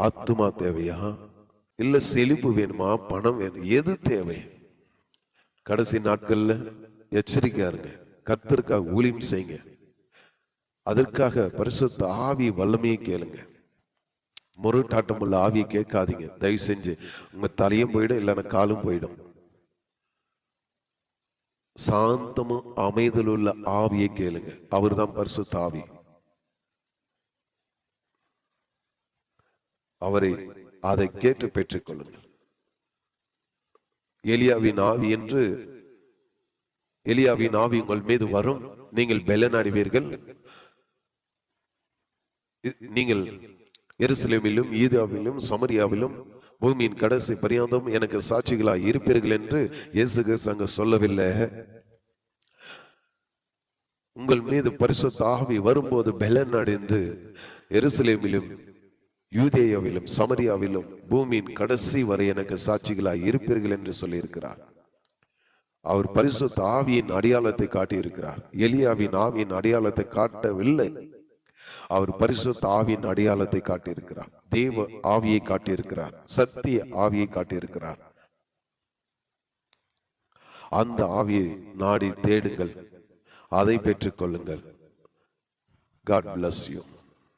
ஆத்துமா தேவையா? இல்ல செழிப்பு வேணுமா? பணம் வேணும்? எது தேவை? கடைசி நாட்கள்ல எச்சரிக்கையா இருங்க. கர்த்தருக்காக ஊழியம் செய்யுங்க. அதற்காக பரிசுத்த ஆவி வல்லமையை கேளுங்க. முருட்டாட்டம் உள்ள ஆவியை கேட்காதீங்க. தயவு செஞ்சு உங்க தலையும் போயிடும் இல்லைன்னா காலும் போயிடும். சாந்தமும் அமைதல் உள்ள ஆவியை கேளுங்க. அவர் தான் பரிசுத்த ஆவி. அவரை அதை கேட்டு பெற்றுக் கொள்ளுங்கள் எலியாவின் ஆவி என்று எலியாவின் ஆவி உங்கள் மீது வரும். நீங்கள் பெலன் அடைவீர்கள் நீங்கள் எருசலேமிலும் ஈதாவிலும் சமரியாவிலும் பூமியின் கடைசி பரியாந்தம் எனக்கு சாட்சிகளாய் இருப்பீர்கள் என்று இயேசு கிறிஸ்து அங்க சொல்லவில்லை. உங்கள் மீது பரிசுத்த ஆவி வரும்போது பெலன் அடைந்து எருசலேமிலும் யூதேயாவிலும் சமரியாவிலும் பூமியின் கடைசி வரை எனக்கு சாட்சிகளாய் இருப்பீர்கள் என்று சொல்லியிருக்கிறார். அவர் பரிசுத்த ஆவியின் அடையாளத்தை காட்டியிருக்கிறார். எலியாவின் ஆவியின் அடையாளத்தை காட்டவில்லை. அவர் பரிசுத்த ஆவியின் அடையாளத்தை காட்டியிருக்கிறார். தேவ ஆவியை காட்டியிருக்கிறார். சத்திய ஆவியை காட்டியிருக்கிறார். அந்த ஆவியை நாடி தேடுங்கள். அதை பெற்றுக்கொள்ளுங்கள் காட் பிளஸ் யூ